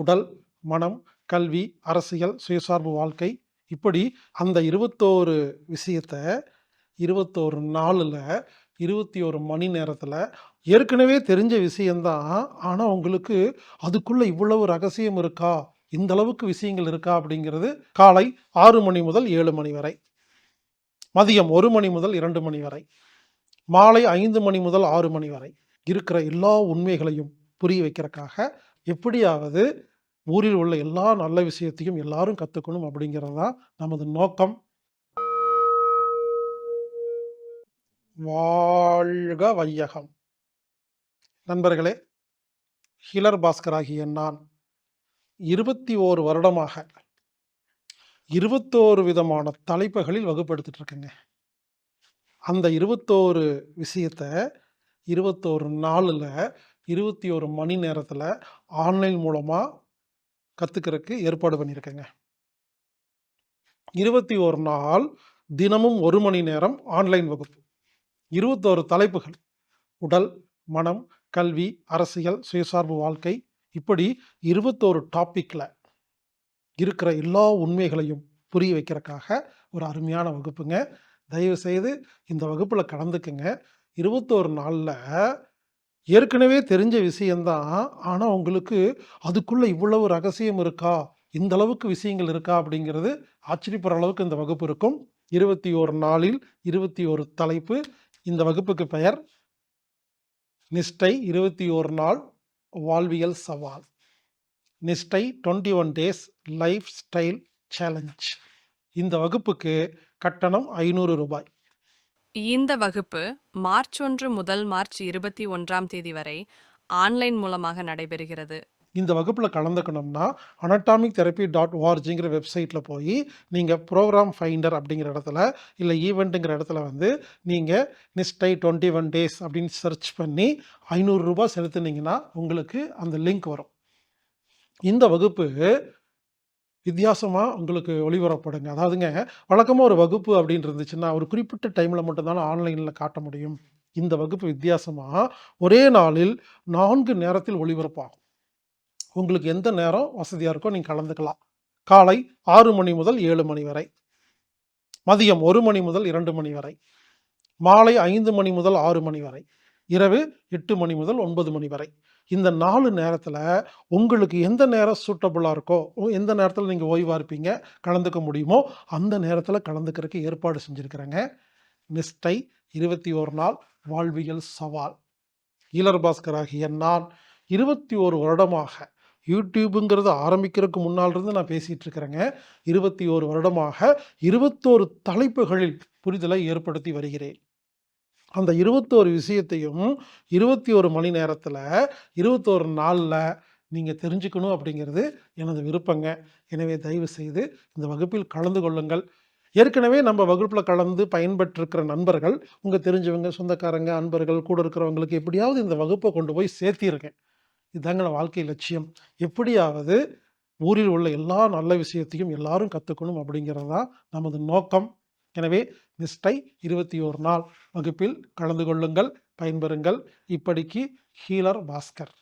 உடல் மனம் கல்வி அரசியல் சுயசார்பு வாழ்க்கை இப்படி அந்த இருபத்தோரு விஷயத்த இருபத்தோரு நாளில் இருபத்தி ஒரு மணி நேரத்தில் ஏற்கனவே தெரிஞ்ச விஷயந்தான். ஆனால் உங்களுக்கு அதுக்குள்ளே இவ்வளவு ரகசியம் இருக்கா? இந்த அளவுக்கு விஷயங்கள் இருக்கா? அப்படிங்கிறது காலை ஆறு மணி முதல் ஏழு மணி வரை. மதியம் ஒரு மணி முதல் இரண்டு மணி வரை. மாலை ஐந்து மணி முதல் ஆறு மணி வரை. இருக்கிற எல்லா உண்மைகளையும் புரிய வைக்கிறதுக்காக எப்படியாவது ஊரில் உள்ள எல்லா நல்ல விஷயத்தையும் எல்லாரும் கற்றுக்கணும் அப்படிங்கிறது தான் நமது நோக்கம். வாழ்க வையகம். நண்பர்களே ஹிலர் பாஸ்கர் ஆகிய நான் இருபத்தி ஓரு வருடமாக இருபத்தோரு விதமான தலைப்புகளில் வகுப்படுத்திட்டு இருக்கேங்க. அந்த இருபத்தோரு விஷயத்த இருபத்தோரு நாளில் இருபத்தி ஒரு மணி நேரத்தில் ஆன்லைன் மூலமாக கற்றுக்கிறதுக்கு ஏற்பாடு பண்ணியிருக்கேங்க இருபத்தி ஒரு நாள் தினமும் ஒரு மணி நேரம் ஆன்லைன் வகுப்பு. இருபத்தோரு தலைப்புகள். உடல் மனம் கல்வி அரசியல் சுயசார்பு வாழ்க்கை இப்படி இருபத்தோரு டாப்பிக்கில் இருக்கிற எல்லா உண்மைகளையும் புரிய வைக்கிறதுக்காக ஒரு அருமையான வகுப்புங்க. தயவுசெய்து இந்த வகுப்பில் கலந்துக்குங்க. இருபத்தோரு நாளில் ஏற்கனவே தெரிஞ்ச விஷயந்தான் ஆனால் உங்களுக்கு அதுக்குள்ளே இவ்வளவு ரகசியம் இருக்கா? இந்த அளவுக்கு விஷயங்கள் இருக்கா? அப்படிங்கிறது ஆச்சரியப்படுற அளவுக்கு இந்த வகுப்பு இருக்கும். இருபத்தி ஓரு நாளில் இருபத்தி ஒரு தலைப்பு. இந்த வகுப்புக்கு பெயர் நிஷ்டை இருபத்தி ஓரு நாள் வாழ்வியல் சவால். Nishtai twenty one days lifestyle challenge. இந்த வகுப்புக்கு கட்டணம் ஐநூறு ரூபாய். இந்த வகுப்பு மார்ச் ஒன்று முதல் மார்ச் இருபத்தி ஒன்றாம் தேதி வரை ஆன்லைன் மூலமாக நடைபெறுகிறது. இந்த வகுப்பில் கலந்துக்கணும்னா அனட்டாமிக் தெரப்பி டாட் ஓஆர்ஜிங்கிற வெப்சைட்டில் போய் நீங்கள் ப்ரோக்ராம் ஃபைண்டர் அப்படிங்கிற இடத்துல இல்லை ஈவெண்ட்டுங்கிற இடத்துல வந்து நீங்கள் நிஸ்டை டுவெண்ட்டி ஒன் டேஸ் அப்படின்னு சர்ச் பண்ணி ஐநூறுரூபா செலுத்துனீங்கன்னா உங்களுக்கு அந்த லிங்க் வரும். இந்த வகுப்பு வித்தியாசமாக உங்களுக்கு ஒளிபரப்படுங்க அதாவதுங்க வழக்கமாக ஒரு வகுப்பு அப்படின்னு இருந்துச்சுன்னா ஒரு குறிப்பிட்ட டைமில் மட்டும்தான் ஆன்லைனில் காட்ட முடியும். இந்த வகுப்பு வித்தியாசமாக ஒரே நாளில் நான்கு நேரத்தில் ஒளிபரப்பாகும். உங்களுக்கு எந்த நேரம் வசதியாக இருக்கோ நீங்கள் கலந்துக்கலாம். காலை ஆறு மணி முதல் ஏழு மணி வரை. மதியம் ஒரு மணி முதல் இரண்டு மணி வரை. மாலை ஐந்து மணி முதல் ஆறு மணி வரை. இரவு எட்டு மணி முதல் ஒன்பது மணி வரை. இந்த நாலு நேரத்தில் உங்களுக்கு எந்த நேரம் சூட்டபுளாக இருக்கோ எந்த நேரத்தில் நீங்கள் ஓய்வாக இருப்பீங்க கலந்துக்க முடியுமோ அந்த நேரத்தில் கலந்துக்கிறதுக்கு ஏற்பாடு செஞ்சுருக்கிறேங்க. நிஷ்டை இருபத்தி ஒரு நாள் வாழ்வியல் சவால். ஈலர் பாஸ்கர் ஆகிய நான் இருபத்தி ஒரு வருடமாக யூடியூப்புங்கிறது ஆரம்பிக்கிறதுக்கு முன்னால் இருந்து நான் பேசிகிட்டு இருக்கிறேங்க இருபத்தி ஒரு வருடமாக இருபத்தோரு தலைப்புகளில் புரிதலை ஏற்படுத்தி வருகிறேன். அந்த இருபத்தோரு விஷயத்தையும் இருபத்தி ஒரு மணி நேரத்தில் இருபத்தோரு நாளில் நீங்கள் தெரிஞ்சுக்கணும் அப்படிங்கிறது எனது விருப்பங்க. எனவே தயவு செய்து இந்த வகுப்பில் கலந்து கொள்ளுங்கள். ஏற்கனவே நம்ம வகுப்பில் கலந்து பயன்பெற்றிருக்கிற நண்பர்கள் உங்கள் தெரிஞ்சவங்க சொந்தக்காரங்க அன்பர்கள் கூட இருக்கிறவங்களுக்கு எப்படியாவது இந்த வகுப்பை கொண்டு போய் சேர்த்திருக்கேன். இதுதாங்க நான் வாழ்க்கை லட்சியம். எப்படியாவது ஊரில் உள்ள எல்லா நல்ல விஷயத்தையும் எல்லாரும் கற்றுக்கணும் அப்படிங்கிறது தான் நமது நோக்கம். எனவே நிஷ்டை இருபத்தி ஒரு நாள் வகுப்பில் கலந்து கொள்ளுங்கள் பயன்பெறுங்கள். இப்படிக்கு ஹீலர் பாஸ்கர்